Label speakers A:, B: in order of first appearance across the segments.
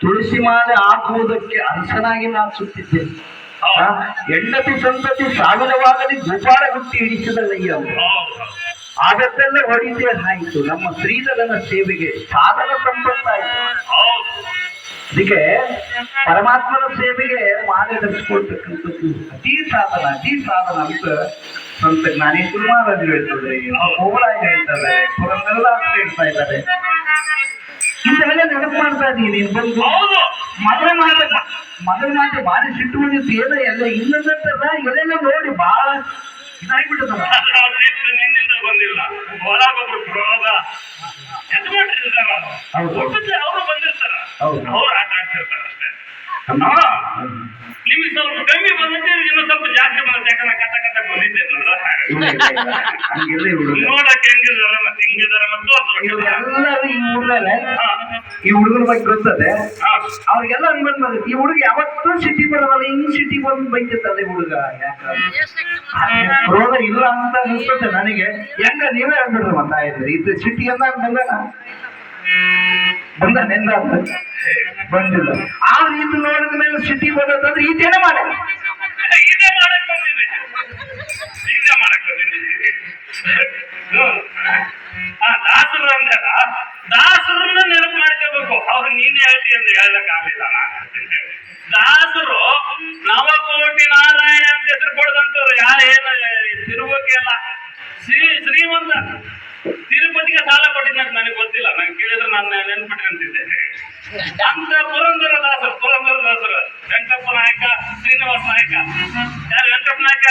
A: ತುಳಸಿ ಮಾಲೆ ಹಾಕುವುದಕ್ಕೆ ಅರಸನಾಗಿ ನಾನು ಸುತ್ತಿದ್ದೇನೆ. ಹೆಂಡತಿ ಸಂತತಿ ಸಾವಿರವಾಗಲಿ ಗೋಪಾಲ ಗುಟ್ಟಿ ಹಿಡಿಸಿದಲ್ಲಯ್ಯ ಅವರು ಆಗತ್ತೆಲ್ಲ ಹೊಡಿತೇ ಆಯಿತು. ನಮ್ಮ ಶ್ರೀಧರನ ಸೇವೆಗೆ ಸಾಧನ ಸಂಪತ್ತಾಯಿತು ಅದಕ್ಕೆ ಪರಮಾತ್ಮನ ಸೇವೆಗೆ ಮಾಲೆ ಧರಿಸ್ಕೊಳ್ತಕ್ಕಂಥದ್ದು ಅತಿ ಸಾಧನ ಅತಿ ಸಾಧನ ಅಂತ ಸಂತ ಜ್ಞಾನೇಶ್ವರ ಮಹಾರಾಜರು ಹೇಳ್ತಾರೆ. ಕೋವರಾಜ್ ಹೇಳ್ತಾರೆ. ಹೇಳ್ತಾ ಇದ್ದಾರೆ. ಇಂಥವೆಲ್ಲ ನೆನಪು ಮಾಡ್ತಾ ಇದ್ದೀನಿ ಬಂದು
B: ಹೌದು.
A: ಮದುವೆ ಮಾಡಬೇಕ ಮದುವೆ ಮಾಡಿ ಭಾರಿ ಸಿಟ್ಟು ಬಂದಿತ್ತು. ಏನೋ ಎಲ್ಲ ಇಲ್ಲದಂತಲ್ಲ ಎಲ್ಲೆಲ್ಲ ನೋಡಿ ಬಹಳ ಇದಾಗ್ಬಿಟ್ಟದಲ್ಲ.
B: ನಿನ್ನಿಂದ ಬಂದಿಲ್ಲ. ಒಳಗೊಬ್ರು ಮಾಡಿರ್ತಾರ
A: ಹೌದು.
B: ಒಟ್ಟಿಗೆ ಅವರು ಬಂದಿರ್ತಾರ. ಅವ್ರು ಆಟ ಆಡ್ತಿರ್ತಾರ ಅಷ್ಟೇ. ನಿಮಗೆ ಸ್ವಲ್ಪ ಕಮ್ಮಿ ಬಂದಂತೆ ಇನ್ನು ಸ್ವಲ್ಪ ಜಾಸ್ತಿ ಕಥ ಮತ್ತೆ
A: ಇವ್ರೆಲ್ಲರೂ ಈ ಊರ್ನಲ್ಲಿ ಈ ಹುಡುಗರ ಬಗ್ಗೆ ಗೊತ್ತದೆ? ಅವ್ರಿಗೆಲ್ಲ ಅನ್ಬಂದ್ ಈ ಹುಡುಗ ಯಾವತ್ತೂ ಸಿಟಿ ಬರೋದಲ್ಲ ಹಿಂಗ್ ಸಿಟಿ ಬಂದು ಬೈತಿತ್ತಲ್ಲ ಈ ಹುಡುಗ. ಯಾಕಂದ್ರೆ ಇಲ್ಲ ಅಂತ ಅನ್ಸುತ್ತೆ ನನಗೆ. ಹೆಂಗ ನೀವೇ ಅನ್ಬಿಡ್ರಿ ಮತ್ತ ಇದ್ರಿ ಇದು ಸಿಟಿ ಅಂದಾಗ ಬಂದಾನ? ಬಂದ ನೆಂದ ಬಂದಿಲ್ಲ. ಆ ರೀತಿ ನೋಡಿದ ಮೇಲೆ ಸಿಟಿ ಬರೋದಂದ್ರೆ ಈತೇನೆ ಮಾಡ
B: ಆ ದಾಸರು ಅಂದಲ್ಲ ದಾಸರನ್ನ ನೆನಪು ಮಾಡ್ಕೋಬೇಕು. ಅವ್ರು ನೀನೇ ಹೇಳ್ತಿ ಅಂತ ಹೇಳಕ್ ಆಗಿಲ್ಲ ದಾಸರು ನವಕೋಟಿ ನಾರಾಯಣ ಅಂತ ಹೆಸರು ಕೊಡದಂತವ್ರು ಯಾರು ಏನು ಇಲ್ಲ ಶ್ರೀ ಶ್ರೀಮಂತ ತಿರುಪತಿಗೆ ಸಾಲ ಕೊಟ್ಟಿದ್ದಂತ ನನಗೆ ಗೊತ್ತಿಲ್ಲ. ನಂಗೆ ಕೇಳಿದ್ರೆ ನಾನು ನೆನ್ಪಿಟ್ಕೊಂತಿದ್ದೆ. ಅಂತ ಪುರಂದರ ದಾಸರು ಪುರಂದರ ದಾಸರು. ವೆಂಕಪ್ಪ ನಾಯಕ, ಶ್ರೀನಿವಾಸ ನಾಯಕ. ಯಾರು? ವೆಂಕಟಪ್ಪ ನಾಯಕ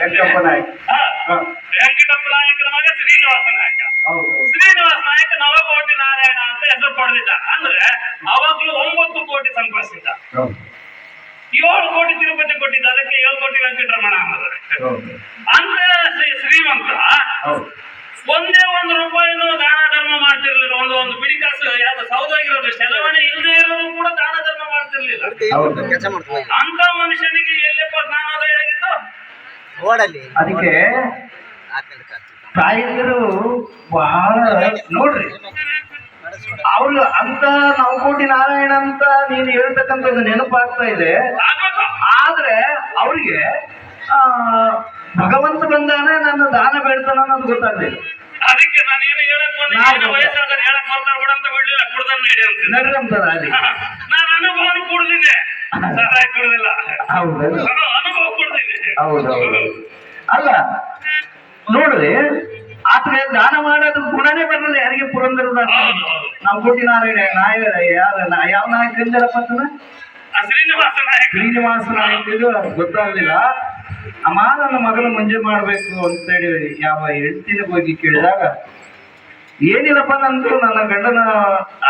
A: ವೆಂಕಟಪ್ಪ ನಾಯ್ಕ.
B: ಹಾ,
A: ಹಾ.
B: ವೆಂಕಟಪ್ಪ ನಾಯಕನ ಮಗ ಶ್ರೀನಿವಾಸ ನಾಯಕ.
A: ಹೌದು.
B: ಶ್ರೀನಿವಾಸ ನಾಯಕ ನವಕೋಟಿ ನಾರಾಯಣ ಅಂತ ಹೆಸರು ಪಡೆದಿದ್ದ. ಅಂದ್ರೆ ಅವಾಗ್ಲೂ ಒಂಬತ್ತು ಕೋಟಿ ಸಂಪಾದಿಸಿದ್ದ. ಏಳು ಕೋಟಿ ತಿರುಪತಿ ಕೊಟ್ಟಿದ್ದ. ಅದಕ್ಕೆ ಏಳು ಕೋಟಿ ವೆಂಕಟರಮಣ ಅನ್ನೋದು.
A: ಹೌದು.
B: ಅಂತ ಶ್ರೀ ಶ್ರೀಮಂತ
A: ಹೌದು.
B: ಒಂದೇ ಒಂದು ರೂಪಾಯಿನೂ ದಾನ ಧರ್ಮ ಮಾಡ್ತಿರ್ಲಿಲ್ಲ. ಒಂದು ಒಂದು ಬಿಡಿ ಕಾಸು ಯಾವ್ದು ಸೌದಾಗಿರೋದು ಚಲಾವಣೆ ಇಲ್ಲದೆ ಇರೋದು ಕೂಡ ದಾನ ಧರ್ಮ ಮಾಡ್ತಿರ್ಲಿಲ್ಲ.
A: ಹೌದು.
C: ಕೆಲಸ ಮಾಡ್ತೀವಿ
B: ಅಂತ ಮನುಷ್ಯನಿಗೆ ಎಲ್ಲಪ್ಪ ಜ್ಞಾನೋದಯ
C: ಓಡಲ್ಲಿ
A: ಅದಕ್ಕೆ. ತಾಯಂದಿರು ಬಹಳ ನೋಡ್ರಿ. ಅವ್ರು ಅಂತ ನವಕೋಟಿ ನಾರಾಯಣ ಅಂತ ನೀನು ಹೇಳ್ತಕ್ಕಂಥದ್ದು ನೆನಪಾಗ್ತಾ ಇದೆ. ಆದ್ರೆ ಅವ್ರಿಗೆ ಆ ಭಗವಂತ ಬಂದಾನೆ ನನ್ನ ದಾನ ಬೇಡ್ತಾನ ಅನ್ನೋದು ಗೊತ್ತಾಗ್ಲಿಲ್ಲ
B: ಅದಕ್ಕೆ ನಾನು ಏನು ಹೇಳಕ್ ಬಂದೆ?
A: ನಾವು-
B: ಏನು ವಯಸ್ಸಾದ್ರೆ ಹೇಳಕ್ ಮಾತಾಡ್ಬೇಡ ಅಂತ ಬಿಡ್ಲಿಲ್ಲ ಕುಡ್ದನ್ನ ನಡಿ ಅಂತ.
A: ನಡ್ರಿ ಅಂತಾರ ಅಲ್ಲಿ.
B: ನಾನು ಅನುಭವ ಕುಡ್ದಿದ್ದೆ. ಕುಡ್ದಿಲ್ಲ
A: ಹೌದು?
B: ನಾನು ಅನುಭವ
A: ಅಲ್ಲ ನೋಡ್ರಿ ಆತಗೆ ದಾನ ಮಾಡೋದು ಗುಣನೇ ಬರಲ್ಲ ಯಾರಿಗೆ
B: ಪುರಂದರು
A: ನಾವು ಕೋಟಿ ನಾರಾಯಣ ನಾಯ ಯಾರ ಯಾವ ನಾಯಕ ಅಂದರಪ್ಪ
B: ಆ ಶ್ರೀನಿವಾಸ ನಾಯಕ.
A: ಶ್ರೀನಿವಾಸ ನಾಯಕರು ಗೊತ್ತಾಗ್ಲಿಲ್ಲ. ಅಮ್ಮ ನನ್ನ ಮಗನ ಮುಂಜೆ ಮಾಡ್ಬೇಕು ಅಂತೇಳಿ ಯಾವ ಹೆಂಡತಿನ ಹೋಗಿ ಕೇಳಿದಾಗ ಏನಿಲ್ಲಪ್ಪ ನಂದು ನನ್ನ ಗಂಡನ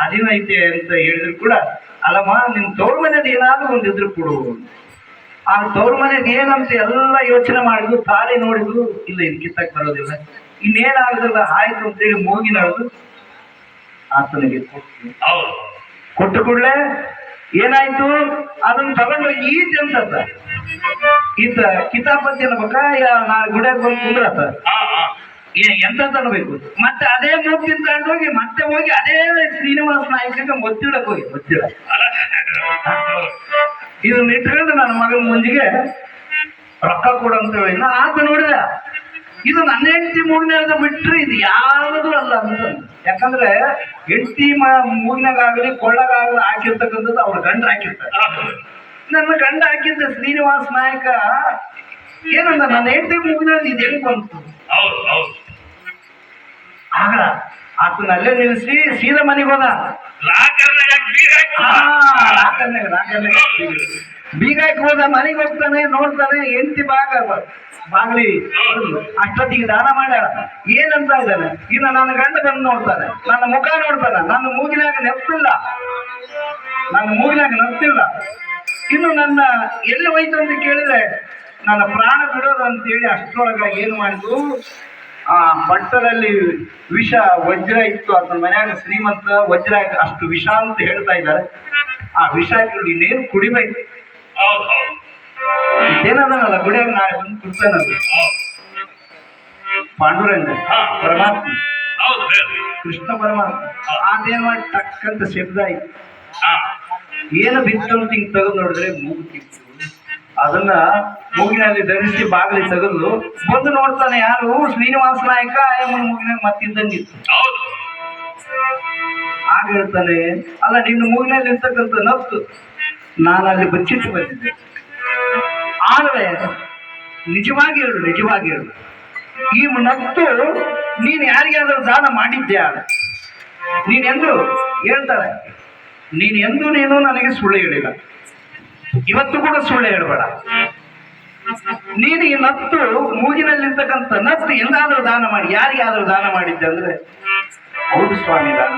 A: ಅಧೀನ ಐತೆ ಅಂತ ಹೇಳಿದ್ರು ಕೂಡ ಅಲ್ಲಮ್ಮ ನಿಮ್ ತವ್ರ ಏನಾದ್ರು ಏನಾದ್ರೂ ಒಂದಿದ್ರು ಕೊಡು ಆ ತವ್ರ ಮನೆಗೆ ಏನಂತ ಎಲ್ಲ ಯೋಚನೆ ಮಾಡಿದ್ರು ತಾಳಿ ನೋಡಿದ್ರು ಇಲ್ಲ ಇದು ಕಿತ್ತಕ್ ಬರೋದಿಲ್ಲ. ಇನ್ನೇನಾಗದಲ್ಲ ಆಯ್ತು ಅಂತೇಳಿ ಮೂಗಿ ನಡೆದು ಆತನಿಗೆ ಕೊಟ್ಟು ಕೂಡಲೇ ಏನಾಯ್ತು? ಅದನ್ನ ತಗೊಂಡು ಈತ ಅಂತ ಈತ ಕಿತಾಪತಿ ಅನ್ಬೇಕ ಯಾ ನಾ ಗುಡಿಯಾಗ ಬಂದು ಕುಂದ್ರತ ಎಂತ ತಗೋಬೇಕು? ಮತ್ತೆ ಅದೇ ಮೂರ್ತಿ ತಗೊಂಡು ಹೋಗಿ ಮತ್ತೆ ಹೋಗಿ ಅದೇ ಶ್ರೀನಿವಾಸ ನಾಯಕ ಒತ್ತಿಡಕ್ ಹೋಗಿ ಒತ್ತಿಡ
B: ಅಲ್ಲ
A: ಇದನ್ನ ಇಟ್ಕೊಂಡು ನನ್ನ ಮಗನ ಮುಂಜಿಗೆ ರೊಕ್ಕ ಕೊಡು ಅಂತ ಹೇಳಿ. ನಾ ಆತ ನೋಡಿದ. ಇದು ನನ್ನ ಹೆಂಡತಿ ಮೂಗಿನಾಗ ಬಿಟ್ರೆ ಇದು ಯಾವುದು ಅಲ್ಲ ಅಂತ. ಯಾಕಂದ್ರೆ ಹೆಂಡತಿ ಮೂಗಿನಾಗಲಿ ಕೊಳ್ಳಗಾಗಲಿ ಹಾಕಿರ್ತಕ್ಕಂಥದ್ದು ಅವ್ರ ಗಂಡ ಹಾಕಿರ್ತಾರೆ. ನನ್ನ ಗಂಡ ಹಾಕಿದ್ದ ಶ್ರೀನಿವಾಸ್ ನಾಯಕ ಏನಂದ ನನ್ನ ಹೆಂಡತಿ ಮೂಗಿನ ಇದು ಹೆಂಗ್ ಬಂತು? ಆಗ ಆತನ ಅಲ್ಲೇ ನಿಲ್ಲಿಸಿ ಸೀದಾ ಮನೆಗೆ ಹೋದ.
B: ಲಾಕರ್ನಾಗ ಬೀಗ
A: ಆ,
B: ಹಾಕಿ
A: ರಾಕನ್ಯಾಗ, ರಾಕನ್ಯಾಗ. ಹೋದ ಮನೆಗೆ ಹೋಗ್ತಾನೆ ನೋಡ್ತಾನೆ ಎಂತಿ ಬಾಗ ಬಾಗ್ಲಿ ಅಷ್ಟೊತ್ತಿಗೆ ದಾನ ಮಾಡ್ಯಾಳ. ಏನಂತ ಇದ್ದಾನೆ? ಇನ್ನು ನನ್ನ ಗಂಡ ಬಂದು ನೋಡ್ತಾನೆ. ನನ್ನ ಮುಖ ನೋಡ್ತಾನೆ. ನನ್ನ ಮೂಗಿನಾಗ ನೆಪ್ತಿಲ್ಲ ನನ್ನ ಮೂಗಿನಾಗ ನೆಪ್ತಿಲ್ಲ ಇನ್ನು ನನ್ನ ಎಲ್ಲಿ ಹೋಯ್ತು ಅಂತ ಕೇಳಿದ್ರೆ ನನ್ನ ಪ್ರಾಣ ಬಿಡೋದು ಅಂತೇಳಿ ಅಷ್ಟೊಳಗ ಏನು ಮಾಡಿದ್ರು? ಆ ಪಟ್ಟದಲ್ಲಿ ವಿಷ ವಜ್ರ ಇತ್ತು. ಅದ್ರ ಮನ್ಯಾಗ ಶ್ರೀಮಂತ ವಜ್ರ ಅಷ್ಟು ವಿಷ ಅಂತ ಹೇಳ್ತಾ ಇದ್ದಾರೆ. ಆ ವಿಷ ಇನ್ನೇನು ಕುಡಿಬೇಕು? ಏನದನಲ್ಲ ಗುಡಿಯಾಗ ನಾಳೆ ಬಂದು ಕುಡ್ತಾನಲ್ಲ. ಪಾಂಡುರಂಗ. ಪರಮಾತ್ಮ. ಕೃಷ್ಣ ಪರಮಾತ್ಮ. ಅದೇನ್ ಮಾಡಿ ಟಕ್ಕಂತ ಶಬ್ದ ಆಯ್ತು. ಏನು ಬಿತ್ತು ಅಂತ ಹಿಂಗ್ ತೆಗೆದು ನೋಡಿದ್ರೆ ಮೂಗು ಕಿತ್ತು. ಅದನ್ನ ಮೂಗಿನಲ್ಲಿ ಧರಿಸಿ ಬಾಗಿಲಿ ತೆಗೆದು ಬಂದು ನೋಡ್ತಾನೆ ಯಾರು? ಶ್ರೀನಿವಾಸ ನಾಯಕ? ಆಯಮ್ಮನ ಮೂಗಿನಾಗ ಮತ್ತಿದ್ದಂಗಿತ್ತು.
B: ಹೌದು.
A: ಆಗ ಹೇಳ್ತಾನೆ ಅಲ್ಲ ನಿನ್ನ ಮೂಗಿನಲ್ಲಿ ಇರ್ತಕ್ಕಂಥ ನತ್ತು ನಾನು ಅಲ್ಲಿ ಬಚ್ಚಿಟ್ಟು ಬಂದಿದ್ದೆ. ಆದ್ರೆ ನಿಜವಾಗಿ ಹೇಳು ನಿಜವಾಗಿ ಹೇಳು. ಈ ನತ್ತು ನೀನು ಯಾರಿಗಾದ್ರೂ ದಾನ ಮಾಡಿದ್ಯಾ? ನೀನೆಂದು ಹೇಳ್ತಾಳೆ ಹೇಳ್ತಾರೆ. ನೀನೆಂದು ನೀನು ನನಗೆ ಸುಳ್ಳು ಹೇಳಿಲ್ಲ. ಇವತ್ತು ಕೂಡ ಸುಳ್ಳು ಹೇಳಬೇಡ. ನೀನು ಈ ನತ್ತು ಮೂಗಿನಲ್ಲಿರ್ತಕ್ಕಂಥ ನತ್ತು ಎಂದಾದ್ರೂ ದಾನ ಮಾಡಿ, ಯಾರಿಗಾದ್ರೂ ದಾನ ಮಾಡಿದ್ದೆ ಅಂದ್ರೆ? ಹೌದು ಸ್ವಾಮಿ, ದಾನ.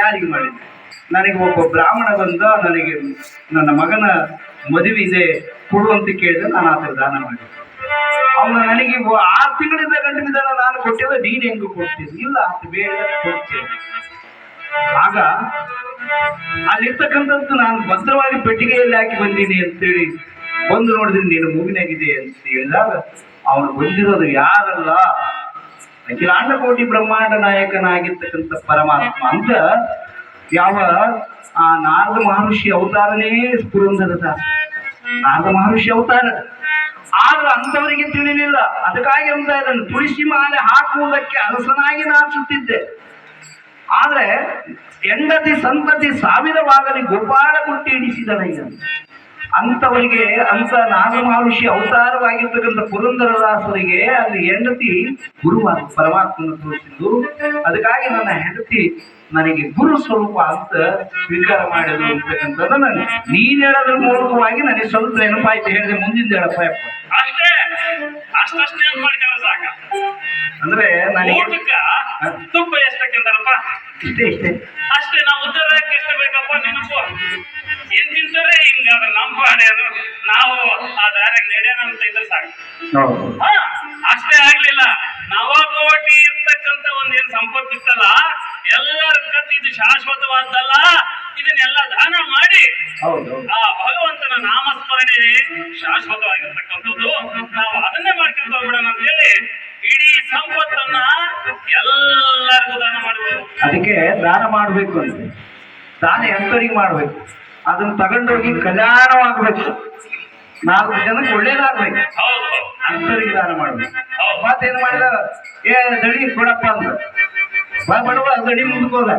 A: ಯಾರಿಗೆ ಮಾಡಿದ್ದೆ? ನನಗೆ ಒಬ್ಬ ಬ್ರಾಹ್ಮಣ ಬಂದ, ನನಗೆ ನನ್ನ ಮಗನ ಮದುವೆ ಇದೆ, ಕೊಡು ಅಂತ ಕೇಳಿದ್ರೆ ನಾನು ಆತರ ದಾನ ಮಾಡಿದ್ದೆ ಅವನು ನನಗೆ ಆರು ತಿಂಗಳಿಂದ ಗಂಟು ನಾನು ಕೊಟ್ಟಿದ್ರೆ ನೀನು ಹೆಂಗು ಕೊಡ್ತೀನಿ ಇಲ್ಲ ಅದು ಬೇಡ ಕೊಡ್ತೀನಿ ಆಗ ಅಲ್ಲಿರ್ತಕ್ಕಂಥದ್ದು ನಾನು ಭದ್ರವಾಗಿ ಪೆಟ್ಟಿಗೆಯಲ್ಲಿ ಹಾಕಿ ಬಂದೀನಿ ಅಂತೇಳಿ ಬಂದು ನೋಡಿದ್ರೆ ನೀನು ಮೂಗಿನಾಗಿದೆ ಅಂತ ಹೇಳಿದಾಗ, ಅವನು ಬಂದಿರೋದು ಯಾರಲ್ಲ? ಅಖಿಲಾಂಡ ಕೋಟಿ ಬ್ರಹ್ಮಾಂಡ ನಾಯಕನಾಗಿರ್ತಕ್ಕಂಥ ಪರಮಾತ್ಮ ಅಂತ ಯಾವ ಆ ನಾರದ ಮಹರ್ಷಿ ಅವತಾರನೇ ಪುರಂದರ ದಾಸ ನಾರದ ಮಹರ್ಷಿ ಅವತಾರ. ಆದ್ರೆ ಅಂತವರಿಗೆ ತಿಳಿಲಿಲ್ಲ. ಅದಕ್ಕಾಗಿ ಅಂತ ಇದನ್ನು ತುಳಸಿ ಮಾಲೆ ಹಾಕುವುದಕ್ಕೆ ಅರಸನಾಗಿ ನಾನು ಸುತ್ತಿದ್ದೆ. ಆದ್ರೆ ಹೆಂಡತಿ ಸಂತತಿ ಸಾವಿರವಾಗಲಿ ಗೋಪಾಲ ಗುಟ್ಟಿ ಇಡಿಸಿದನಯ್ಯ ಅಂಥವರಿಗೆ ಅಂತ ನಾಗ ಮಹರ್ಷಿ ಅವತಾರವಾಗಿರ್ತಕ್ಕಂಥ ಪುರಂದರದಾಸರಿಗೆ ಅಲ್ಲಿ ಹೆಂಡತಿ ಗುರುವಾರ ಪರಮಾತ್ಮನ ತೋರಿಸಿದ್ದು. ಅದಕ್ಕಾಗಿ ನನ್ನ ಹೆಂಡತಿ ನನಗೆ ಗುರು ಸ್ವರೂಪ ಅಂತ ಸ್ವೀಕಾರ ಮಾಡಿದ್ರು ಅಂತಕ್ಕಂಥದ್ದನ್ನ ನೀನ್ ಹೇಳೋದ್ರ ಮೂಲಕವಾಗಿ ನನಗೆ ಸ್ವಲ್ಪ ನೆನಪಾಯ್ತು. ಹೇಳಿದೆ ಮುಂದಿನ ಹೇಳಪ್ಪ
B: ಅಷ್ಟೇ. ಅಷ್ಟಷ್ಟೇ ಏನ್ ಮಾಡ್ಕೊಂಡ್ರೆ ಸಾಕ.
A: ಅಂದ್ರೆ ನನಗೆ
B: ಊಟಕ್ಕ ತುಪ್ಪ
A: ಎಷ್ಟಕ್ಕಿಂತಾರಪ್ಪ
B: ಅಷ್ಟೇ ನಾವು ಉದ್ದಾರಕ್ಕೆ ಎಷ್ಟು ಬೇಕಪ್ಪ ನೆನಪು ಏನ್ ತಿಂತಾರೆ? ಹಿಂಗಾದ್ರೆ ನಮ್ಮ ಪಾಡೆ ಅದು. ನಾವು ಆ ದಾರ್ಯಾಗ ನಡೆಯೋಣ ಅಂತ ಇದ್ರೆ ಸಾಕು. ಅಷ್ಟೇ ಆಗ್ಲಿಲ್ಲ. ನವಕೋಟಿ ಇರ್ತಕ್ಕಂತ ಒಂದೇನ್ ಸಂಪತ್ತಿತ್ತಲ್ಲ ಎಲ್ಲರ ಕತ್ ಇದು ಶಾಶ್ವತವಾದ್ದಲ್ಲ ಇದನ್ನೆಲ್ಲ ದಾನ ಮಾಡಿ ಆ ನಾಮಸ್ಮರಣೆ ಶಾಶ್ವತವಾಗಿರ್ತಕ್ಕಂಥದ್ದು. ನಾವು ಅದನ್ನೇ ಮಾಡ್ತಿರ್ತೇವೆ ಹೋಗ್ಬಿಡೋಣ ಅಂತ ಹೇಳಿ ಇಡೀ ಸಂಪತ್ತನ್ನ ಎಲ್ಲರಿಗೂ ದಾನ ಮಾಡಬೇಕು
A: ಅದಕ್ಕೆ ದಾನ ಮಾಡಬೇಕು ಅಂತ. ದಾನ ಎಂತರಿಗೆ ಮಾಡಬೇಕು. ಅದನ್ನ ತಗೊಂಡೋಗಿ ಕಲ್ಯಾಣವಾಗಬೇಕು. ನಾಲ್ಕು ಜನಕ್ಕೆ ಒಳ್ಳೇದಾಗ್ಬೇಕು. ಅಂತರಿಗೆ ದಾನ ಮಾಡಬೇಕು. ಮತ್ತೇನು ಮಾಡಿದ ಏ ದಡಿ ಕೊಡಪ್ಪ ಅಂತ. ಬಡವ ದಡಿ ಮುಂದಕ್ಕೆ ಹೋದ.